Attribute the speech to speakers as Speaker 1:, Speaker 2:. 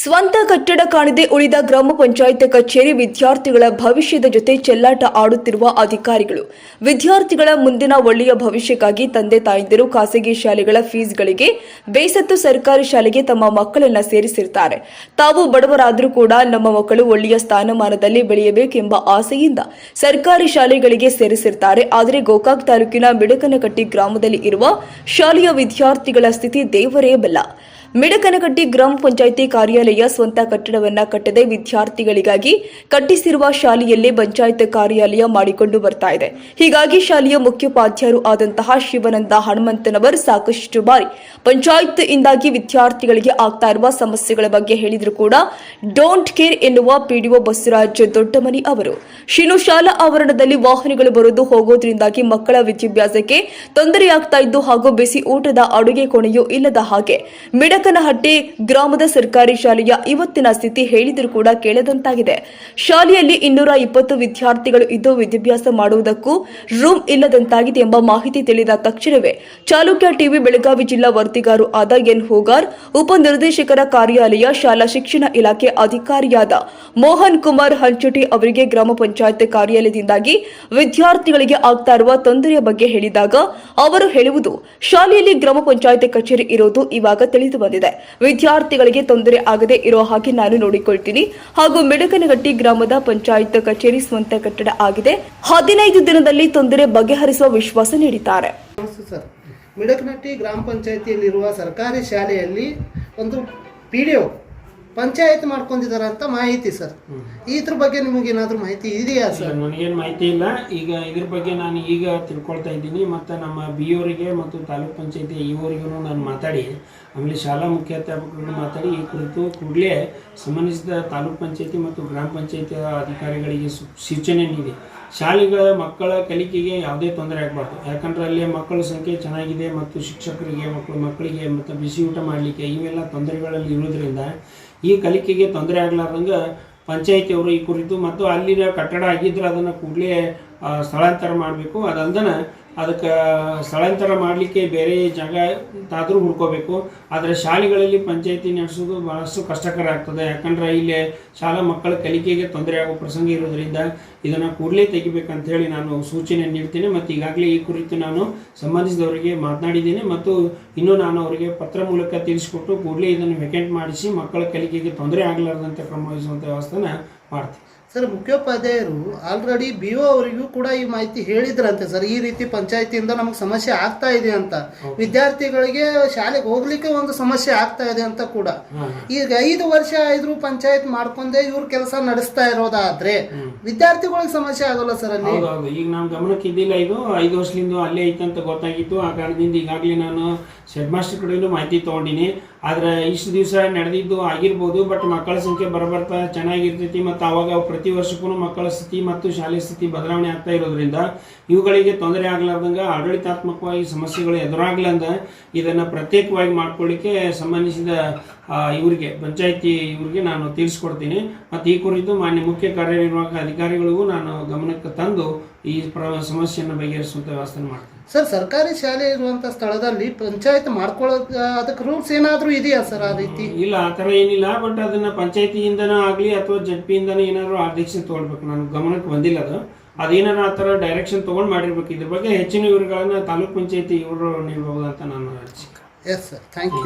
Speaker 1: ಸ್ವಂತ ಕಟ್ಟಡ ಕಾಣದೆ ಉಳಿದ ಗ್ರಾಮ ಪಂಚಾಯತ್ ಕಚೇರಿ ವಿದ್ಯಾರ್ಥಿಗಳ ಭವಿಷ್ಯದ ಜೊತೆ ಚೆಲ್ಲಾಟ ಆಡುತ್ತಿರುವ ಅಧಿಕಾರಿಗಳು. ವಿದ್ಯಾರ್ಥಿಗಳ ಮುಂದಿನ ಒಳ್ಳೆಯ ಭವಿಷ್ಯಕ್ಕಾಗಿ ತಂದೆ ತಾಯಂದಿರು ಖಾಸಗಿ ಶಾಲೆಗಳ ಫೀಸ್ಗಳಿಗೆ, ಬೇಸತ್ತು ಸರ್ಕಾರಿ ಶಾಲೆಗೆ ತಮ್ಮ ಮಕ್ಕಳನ್ನ ಸೇರಿಸಿರ್ತಾರೆ. ತಾವು ಬಡವರಾದರೂ ಕೂಡ ನಮ್ಮ ಮಕ್ಕಳು ಒಳ್ಳೆಯ ಸ್ಥಾನಮಾನದಲ್ಲಿ ಬೆಳೆಯಬೇಕೆಂಬ ಆಸೆಯಿಂದ ಸರ್ಕಾರಿ ಶಾಲೆಗಳಿಗೆ ಸೇರಿಸಿರ್ತಾರೆ. ಆದರೆ ಗೋಕಾಕ್ ತಾಲೂಕಿನ ಮಿಡಕನಕಟ್ಟಿ ಗ್ರಾಮದಲ್ಲಿ ಇರುವ ಶಾಲೆಯ ವಿದ್ಯಾರ್ಥಿಗಳ ಸ್ಥಿತಿ ದೇವರೇ ಬಲ್ಲ. ಮಿಡಕನಕಟ್ಟಿ ಗ್ರಾಮ ಪಂಚಾಯಿತಿ ಕಾರ್ಯಾಲಯ ಸ್ವಂತ ಕಟ್ಟಡವನ್ನ ಕಟ್ಟದೆ ವಿದ್ಯಾರ್ಥಿಗಳಿಗಾಗಿ ಕಟ್ಟಿಸಿರುವ ಶಾಲೆಯಲ್ಲೇ ಪಂಚಾಯತ್ ಕಾರ್ಯಾಲಯ ಮಾಡಿಕೊಂಡು ಬರ್ತಾ ಇದೆ. ಹೀಗಾಗಿ ಶಾಲೆಯ ಮುಖ್ಯೋಪಾಧ್ಯಾಯರು ಆದಂತಹ ಶಿವನಂದ ಹನುಮಂತನವರ್ ಸಾಕಷ್ಟು ಬಾರಿ ಪಂಚಾಯತ್ ಇಂದಾಗಿ ವಿದ್ಯಾರ್ಥಿಗಳಿಗೆ ಆಗ್ತಾ ಇರುವ ಸಮಸ್ಯೆಗಳ ಬಗ್ಗೆ ಹೇಳಿದ್ರು ಕೂಡ ಡೋಂಟ್ ಕೇರ್ ಎನ್ನುವ ಪಿಡಿಒ ಬಸವರಾಜ್ ದೊಡ್ಡಮನಿ ಅವರು. ಶಿನು ಶಾಲಾ ಆವರಣದಲ್ಲಿ ವಾಹನಗಳು ಬರುವುದು ಹೋಗೋದ್ರಿಂದಾಗಿ ಮಕ್ಕಳ ವಿದ್ಯಾಭ್ಯಾಸಕ್ಕೆ ತೊಂದರೆಯಾಗ್ತಾ ಇದ್ದು ಹಾಗೂ ಬಿಸಿ ಊಟದ ಅಡುಗೆ ಕೊಣೆಯೂ ಇಲ್ಲದ ಹಾಗೆ ಮಿಡಕನಹಟ್ಟಿ ಗ್ರಾಮದ ಸರ್ಕಾರಿ ಶಾಲೆಯ ಇವತ್ತಿನ ಸ್ಥಿತಿ ಹೇಳಿದರೂ ಕೂಡ ಕೇಳದಂತಾಗಿದೆ. ಶಾಲೆಯಲ್ಲಿ ಇನ್ನೂರ ಇಪ್ಪತ್ತು ವಿದ್ಯಾರ್ಥಿಗಳು ಇದ್ದು ವಿದ್ಯಾಭ್ಯಾಸ ಮಾಡುವುದಕ್ಕೂ ರೂಮ್ ಇಲ್ಲದಂತಾಗಿದೆ ಎಂಬ ಮಾಹಿತಿ ತಿಳಿದ ತಕ್ಷಣವೇ ಚಾಲುಕ್ಯ ಟಿವಿ ಬೆಳಗಾವಿ ಜಿಲ್ಲಾ ವರದಿಗಾರು ಆದ ಎನ್ ಹೋಗಾರ್ ಉಪನಿರ್ದೇಶಕರ ಕಾರ್ಯಾಲಯ, ಶಾಲಾ ಶಿಕ್ಷಣ ಇಲಾಖೆ ಅಧಿಕಾರಿಯಾದ ಮೋಹನ್ ಕುಮಾರ್ ಹಂಚುಟಿ ಅವರಿಗೆ ಗ್ರಾಮ ಪಂಚಾಯತ್ ಕಾರ್ಯಾಲಯದಿಂದಾಗಿ ವಿದ್ಯಾರ್ಥಿಗಳಿಗೆ ಆಗ್ತಾ ಇರುವ ತೊಂದರೆಯ ಬಗ್ಗೆ ಹೇಳಿದಾಗ ಅವರು ಹೇಳುವುದು, ಶಾಲೆಯಲ್ಲಿ ಗ್ರಾಮ ಪಂಚಾಯತ್ ಕಚೇರಿ ಇರೋದು ಇವಾಗ ತಿಳಿದು ಬಂದಿದೆ ವಿದ್ಯಾರ್ಥಿಗಳಿಗೆ ತೊಂದರೆ ಆಗದೆ ಇರೋ ಹಾಗೆ ನಾನು ನೋಡಿಕೊಳ್ತೀನಿ. ಹಾಗೂ ಮಿಡಕನಗಟ್ಟಿ ಗ್ರಾಮದ ಪಂಚಾಯತ್ ಕಚೇರಿ ಸ್ವಂತ ಕಟ್ಟಡ ಆಗಿದೆ. ಹದಿನೈದು ದಿನದಲ್ಲಿ ತೊಂದರೆ ಬಗೆಹರಿಸುವ ವಿಶ್ವಾಸ ನೀಡಿದ್ದಾರೆ.
Speaker 2: ಮಿಡಕನಟ್ಟಿ ಗ್ರಾಮ ಪಂಚಾಯತಿಯಲ್ಲಿರುವ ಸರ್ಕಾರಿ ಶಾಲೆಯಲ್ಲಿ ಒಂದು ಪಿ ಪಂಚಾಯತ್ ಮಾಡ್ಕೊಂಡಿದ್ದಾರೆ ಅಂತ ಮಾಹಿತಿ ಸರ್. ಇದ್ರ ಬಗ್ಗೆ ನಿಮಗೆ ಏನಾದರೂ ಮಾಹಿತಿ ಇದೆಯಾ ಸರ್?
Speaker 3: ನನಗೇನು ಮಾಹಿತಿ ಇಲ್ಲ. ಈಗ ಇದ್ರ ಬಗ್ಗೆ ನಾನು ಈಗ ತಿಳ್ಕೊಳ್ತಾ ಇದ್ದೀನಿ. ಮತ್ತು ನಮ್ಮ ಬಿ ಅವರಿಗೆ ಮತ್ತು ತಾಲೂಕ್ ಪಂಚಾಯತಿ ಇವರಿಗೂ ನಾನು ಮಾತಾಡಿ ಆಮೇಲೆ ಶಾಲಾ ಮುಖ್ಯಾಧ್ಯಾಪಕರನ್ನು ಮಾತಾಡಿ ಈ ಕುರಿತು ಕೂಡಲೇ ಸಂಬಂಧಿಸಿದ ತಾಲೂಕ್ ಪಂಚಾಯತಿ ಮತ್ತು ಗ್ರಾಮ ಪಂಚಾಯತಿ ಅಧಿಕಾರಿಗಳಿಗೆ ಸೂಚನೆ ನೀಡಿ. ಶಾಲೆಗಳ ಮಕ್ಕಳ ಕಲಿಕೆಗೆ ಯಾವುದೇ ತೊಂದರೆ ಆಗಬಾರ್ದು. ಯಾಕಂದರೆ ಅಲ್ಲಿ ಮಕ್ಕಳ ಸಂಖ್ಯೆ ಚೆನ್ನಾಗಿದೆ ಮತ್ತು ಶಿಕ್ಷಕರಿಗೆ ಮಕ್ಕಳು ಮಕ್ಕಳಿಗೆ ಮತ್ತು ಬಿಸಿ ಊಟ ಮಾಡಲಿಕ್ಕೆ ಇವೆಲ್ಲ ತೊಂದರೆಗಳಲ್ಲಿ ಇರೋದ್ರಿಂದ ಈ ಕಲಿಕೆಗೆ ತೊಂದರೆ ಆಗಲಾರ್ದಂಗೆ ಪಂಚಾಯತಿಯವರು ಈ ಕುರಿತು ಮತ್ತು ಅಲ್ಲಿನ ಕಟ್ಟಡ ಆಗಿದ್ರೆ ಅದನ್ನು ಕೂಡಲೇ ಸ್ಥಳಾಂತರ ಮಾಡಬೇಕು. ಅದಲ್ದನ ಅದಕ್ಕೆ ಸ್ಥಳಾಂತರ ಮಾಡಲಿಕ್ಕೆ ಬೇರೆ ಜಾಗ ತಾದರೂ ಹುಡ್ಕೋಬೇಕು. ಆದರೆ ಶಾಲೆಗಳಲ್ಲಿ ಪಂಚಾಯತಿ ನಡೆಸೋದು ಭಾಳಷ್ಟು ಕಷ್ಟಕರ ಆಗ್ತದೆ. ಯಾಕಂದ್ರೆ ಇಲ್ಲಿ ಶಾಲಾ ಮಕ್ಕಳ ಕಲಿಕೆಗೆ ತೊಂದರೆ ಆಗೋ ಪ್ರಸಂಗ ಇರೋದ್ರಿಂದ ಇದನ್ನು ಕೂಡಲೇ ತೆಗಿಬೇಕಂತ ಹೇಳಿ ನಾನು ಸೂಚನೆ ನೀಡ್ತೀನಿ. ಮತ್ತು ಈಗಾಗಲೇ ಈ ಕುರಿತು ನಾನು ಸಂಬಂಧಿಸಿದವರಿಗೆ ಮಾತನಾಡಿದ್ದೀನಿ. ಮತ್ತು ಇನ್ನೂ ನಾನು ಅವರಿಗೆ ಪತ್ರ ಮೂಲಕ ತಿಳಿಸಿಕೊಟ್ಟು ಕೂಡಲೇ ಇದನ್ನು ವೆಕೆಂಟ್ ಮಾಡಿಸಿ ಮಕ್ಕಳ ಕಲಿಕೆಗೆ ತೊಂದರೆ ಆಗಲಾರ್ದಂತೆ ಕ್ರಮ ವಹಿಸುವಂಥ ವ್ಯವಸ್ಥೆನ ಮಾಡ್ತೀನಿ.
Speaker 2: ಸರ್ ಮುಖ್ಯೋಪಾಧ್ಯಾಯರು ಆಲ್ರೆಡಿ ಬಿ ಒ ಅವರಿಗೂ ಕೂಡ ಈ ಮಾಹಿತಿ ಹೇಳಿದ್ರಂತೆ ಸರ್. ಈ ರೀತಿ ಪಂಚಾಯತಿಯಿಂದ ನಮಗೆ ಸಮಸ್ಯೆ ಆಗ್ತಾ ಇದೆ ಅಂತ. ವಿದ್ಯಾರ್ಥಿಗಳಿಗೆ ಶಾಲೆಗೆ ಹೋಗ್ಲಿಕ್ಕೆ ಒಂದು ಸಮಸ್ಯೆ ಆಗ್ತಾ ಇದೆ ಅಂತ ಕೂಡ. ಈಗ ಐದು ವರ್ಷ ಆದ್ರೂ ಪಂಚಾಯತ್ ಮಾಡ್ಕೊಂಡೆ ಇವ್ರ ಕೆಲಸ ನಡೆಸ್ತಾ ಇರೋದಾದ್ರೆ ವಿದ್ಯಾರ್ಥಿಗಳಿಗೆ ಸಮಸ್ಯೆ ಆಗೋಲ್ಲ ಸರ್ ಅಲ್ಲಿ?
Speaker 3: ಈಗ ನಾನು ಗಮನಕ್ಕೆ ಇದ್ದಿಲ್ಲ ಇದು. ಐದು ವರ್ಷದಿಂದ ಅಲ್ಲೇ ಐತಂತ ಗೊತ್ತಾಗಿತ್ತು. ಆ ಕಾರಣದಿಂದ ಈಗಾಗಲೇ ನಾನು ಹೆಡ್ ಮಾಸ್ಟರ್ ಕಡೆಯಿಂದ ಮಾಹಿತಿ ತಗೊಂಡಿನಿ. ಆದ್ರೆ ಇಷ್ಟು ದಿವಸ ನಡೆದಿದ್ದು ಆಗಿರ್ಬೋದು ಬಟ್ ಮಕ್ಕಳ ಸಂಖ್ಯೆ ಬರಬರ್ತಾ ಚೆನ್ನಾಗಿರ್ತೈತಿ ಮತ್ತೆ ಅವಾಗ ಪ್ರತಿ ವರ್ಷಕ್ಕೂ ಮಕ್ಕಳ ಸ್ಥಿತಿ ಮತ್ತು ಶಾಲೆ ಸ್ಥಿತಿ ಬದಲಾವಣೆ ಆಗ್ತಾ ಇರೋದ್ರಿಂದ ಇವುಗಳಿಗೆ ತೊಂದರೆ ಆಗ್ಲಾರ್ದಂಗ ಆಡಳಿತಾತ್ಮಕವಾಗಿ ಸಮಸ್ಯೆಗಳು ಎದುರಾಗ್ಲಂದ ಇದನ್ನು ಪ್ರತ್ಯೇಕವಾಗಿ ಮಾಡ್ಕೊಳ್ಳಿಕ್ಕೆ ಸಂಬಂಧಿಸಿದ ಇವರಿಗೆ, ಪಂಚಾಯಿತಿ ಇವರಿಗೆ ನಾನು ತಿಳಿಸ್ಕೊಡ್ತೀನಿ. ಮತ್ತು ಈ ಕುರಿತು ಮಾನ್ಯ ಮುಖ್ಯ ಕಾರ್ಯನಿರ್ವಾಹಕ ಅಧಿಕಾರಿಗಳಿಗೂ ನಾನು ಗಮನಕ್ಕೆ ತಂದು ಈ ಪ್ರ, ಸಮಸ್ಯೆಯನ್ನು ಬಗೆಹರಿಸುವಂಥ ವ್ಯವಸ್ಥೆ ಮಾಡ್ತೀನಿ.
Speaker 2: ಸರ್ ಸರ್ಕಾರಿ ಶಾಲೆ ಇರುವಂತ ಸ್ಥಳದಲ್ಲಿ ಪಂಚಾಯತ್ ಮಾಡ್ಕೊಳ್ಳೋದು ಅದಕ್ಕೆ ರೂಲ್ಸ್ ಏನಾದರೂ ಇದೆಯಾ ಸರ್ ಆ ರೀತಿ?
Speaker 3: ಇಲ್ಲ ಆ ಥರ ಏನಿಲ್ಲ ಬಟ್ ಅದನ್ನ ಪಂಚಾಯತಿಯಿಂದನೂ ಆಗಲಿ ಅಥವಾ ಜಡ್ ಪಿಯಿಂದನೂ ಆ ಆದೇಶ ತೊಗೊಳ್ಬೇಕು. ನಾನು ಗಮನಕ್ಕೆ ಬಂದಿಲ್ಲ ಅದು. ಅದೇನಾರು ಆ ಥರ ಡೈರೆಕ್ಷನ್ ತೊಗೊಂಡು ಮಾಡಿರ್ಬೇಕು. ಇದ್ರ ಬಗ್ಗೆ ಹೆಚ್ಚಿನ ವಿವರಗಳನ್ನು ತಾಲೂಕ್ ಪಂಚಾಯತಿ ಇವರು ನೀಡಬಹುದು ಅಂತ ನಾನು ಅರ್ಜಿ.
Speaker 2: Yes sir thank you